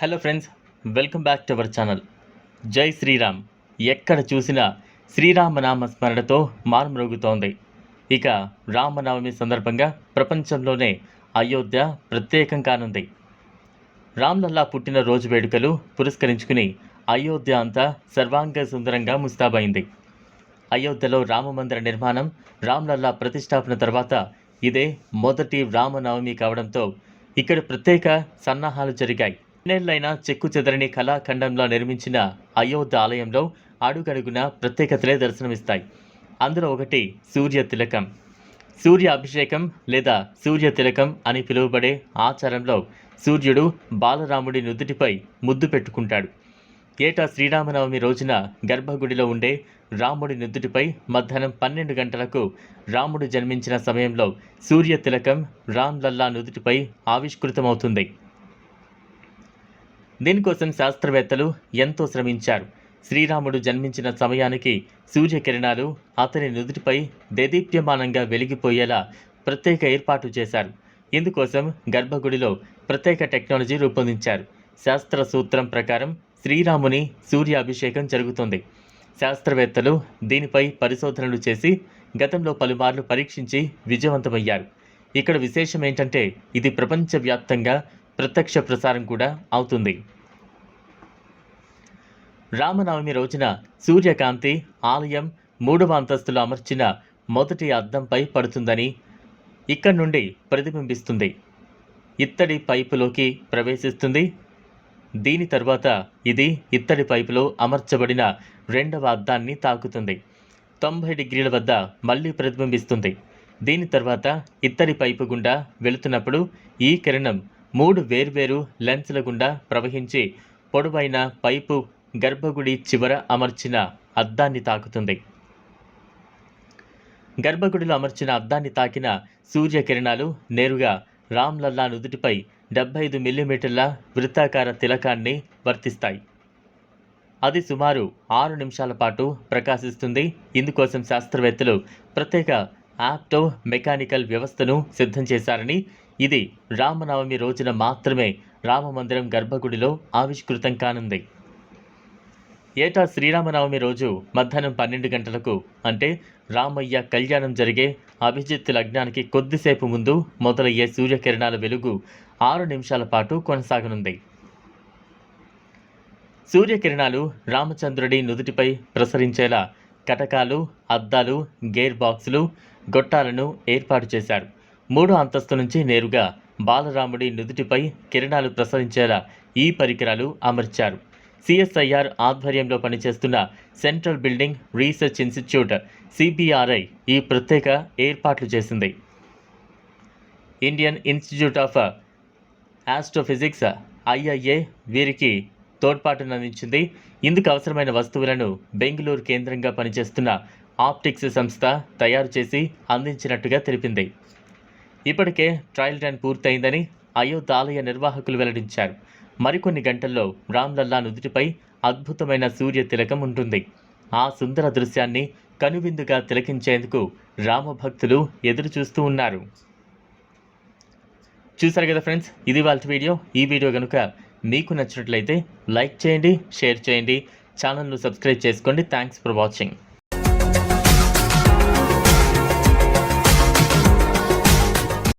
Hello friends welcome back to our channel. జై శ్రీరామ్. ఎక్కడ చూసినా శ్రీరామనామ స్మరణతో మారుమ్రోగుతోంది. ఇక రామనవమి సందర్భంగా ప్రపంచంలోనే అయోధ్య ప్రత్యేకం కానుంది. రామ్లల్లా పుట్టిన రోజు వేడుకలు పురస్కరించుకుని అయోధ్య అంతా సర్వాంగ సుందరంగా ముస్తాబైంది. అయోధ్యలో రామమందిర నిర్మాణం రామ్లల్లా ప్రతిష్టాపన తర్వాత ఇదే మొదటి రామనవమి కావడంతో ఇక్కడ ప్రత్యేక సన్నాహాలు జరిగాయి. నేళ్ళైన చెక్కు చెదరని కళాఖండంలో నిర్మించిన అయోధ్య ఆలయంలో అడుగడుగున ప్రత్యేకతలే దర్శనమిస్తాయి. అందులో ఒకటి సూర్య తిలకం. సూర్య అభిషేకం లేదా సూర్య తిలకం అని పిలువబడే ఆచారంలో సూర్యుడు బాలరాముడి నుదుటిపై ముద్దు పెట్టుకుంటాడు. ఏటా శ్రీరామనవమి రోజున గర్భగుడిలో ఉండే రాముడి నుదుటిపై మధ్యాహ్నం పన్నెండు గంటలకు రాముడు జన్మించిన సమయంలో సూర్య తిలకం రామ్లల్లా నుదుటిపై ఆవిష్కృతమవుతుంది. దీనికోసం శాస్త్రవేత్తలు ఎంతో శ్రమించారు. శ్రీరాముడు జన్మించిన సమయానికి సూర్యకిరణాలు అతని నుదుటిపై దేదీప్యమానంగా వెలిగిపోయేలా ప్రత్యేక ఏర్పాటు చేశారు. ఇందుకోసం గర్భగుడిలో ప్రత్యేక టెక్నాలజీ రూపొందించారు. శాస్త్ర సూత్రం ప్రకారం శ్రీరాముని సూర్య అభిషేకం జరుగుతుంది. శాస్త్రవేత్తలు దీనిపై పరిశోధనలు చేసి గతంలో పలుమార్లు పరీక్షించి విజయవంతమయ్యారు. ఇక్కడ విశేషం ఏంటంటే ఇది ప్రపంచవ్యాప్తంగా ప్రత్యక్ష ప్రసారం కూడా అవుతుంది. రామనవమి రోజున సూర్యకాంతి ఆలయం మూడవ అంతస్తులో అమర్చిన మొదటి అద్దంపై పడుతుందని ఇక్కడి నుండి ప్రతిబింబిస్తుంది. ఇత్తడి పైపులోకి ప్రవేశిస్తుంది. దీని తర్వాత ఇది ఇత్తడి పైపులో అమర్చబడిన రెండవ అద్దాన్ని తాకుతుంది. తొంభై డిగ్రీల వద్ద మళ్ళీ ప్రతిబింబిస్తుంది. దీని తర్వాత ఇత్తడి పైపు గుండా వెళుతున్నప్పుడు ఈ కిరణం మూడు వేర్వేరు లెన్స్ల గుండా ప్రవహించి పొడవైన పైపు గర్భగుడి చివర అమర్చిన అద్దాన్ని తాకుతుంది. గర్భగుడిలో అమర్చిన అద్దాన్ని తాకిన సూర్యకిరణాలు నేరుగా రామ్లల్లా నుదుటిపై డెబ్బై ఐదు మిల్లీమీటర్ల వృత్తాకార తిలకాన్ని వర్తిస్తాయి. అది సుమారు ఆరు నిమిషాల పాటు ప్రకాశిస్తుంది. ఇందుకోసం శాస్త్రవేత్తలు ప్రత్యేక ఆప్టో మెకానికల్ వ్యవస్థను సిద్ధం చేశారని ఇది రామనవమి రోజున మాత్రమే రామమందిరం గర్భగుడిలో ఆవిష్కృతం కానుంది. ఏటా శ్రీరామనవమి రోజు మధ్యాహ్నం పన్నెండు గంటలకు అంటే రామయ్య కళ్యాణం జరిగే అభిజిత్ లగ్నానికి కొద్దిసేపు ముందు మొదలయ్యే సూర్యకిరణాల వెలుగు ఆరు నిమిషాల పాటు కొనసాగనుంది. సూర్యకిరణాలు రామచంద్రుడి నుదుటిపై ప్రసరించేలా కటకాలు అద్దాలు గేర్ బాక్సులు గొట్టాలను ఏర్పాటు చేశారు. మూడో అంతస్తు నుంచి నేరుగా బాలరాముడి నుదుటిపై కిరణాలు ప్రసరించేలా ఈ పరికరాలు అమర్చారు. సిఎస్ఐఆర్ ఆధ్వర్యంలో పనిచేస్తున్న central building research institute C B R I ఈ ప్రత్యేక ఏర్పాట్లు చేసింది. Indian institute of astrophysics I I A వీరికి తోడ్పాటునందించింది ఇందుకు అవసరమైన వస్తువులను బెంగళూరు కేంద్రంగా పనిచేస్తున్న ఆప్టిక్స్ సంస్థ తయారు చేసి అందించినట్టుగా తెలిపింది. ఇప్పటికే ట్రయల్ రన్ పూర్తయిందని అయోధ్య ఆలయ నిర్వాహకులు వెల్లడించారు. మరికొన్ని గంటల్లో రామ్లల్లా నుదుటిపై అద్భుతమైన సూర్య తిలకం ఉంటుంది. ఆ సుందర దృశ్యాన్ని కనువిందుగా తిలకించేందుకు రామభక్తులు ఎదురు చూస్తూ ఉన్నారు. చూసారు కదా ఫ్రెండ్స్ ఇది వాళ్ళ వీడియో. ఈ వీడియో కనుక మీకు నచ్చినట్లయితే లైక్ చేయండి షేర్ చేయండి. ఛానల్ను సబ్స్క్రైబ్ చేసుకోండి. Thanks for watching.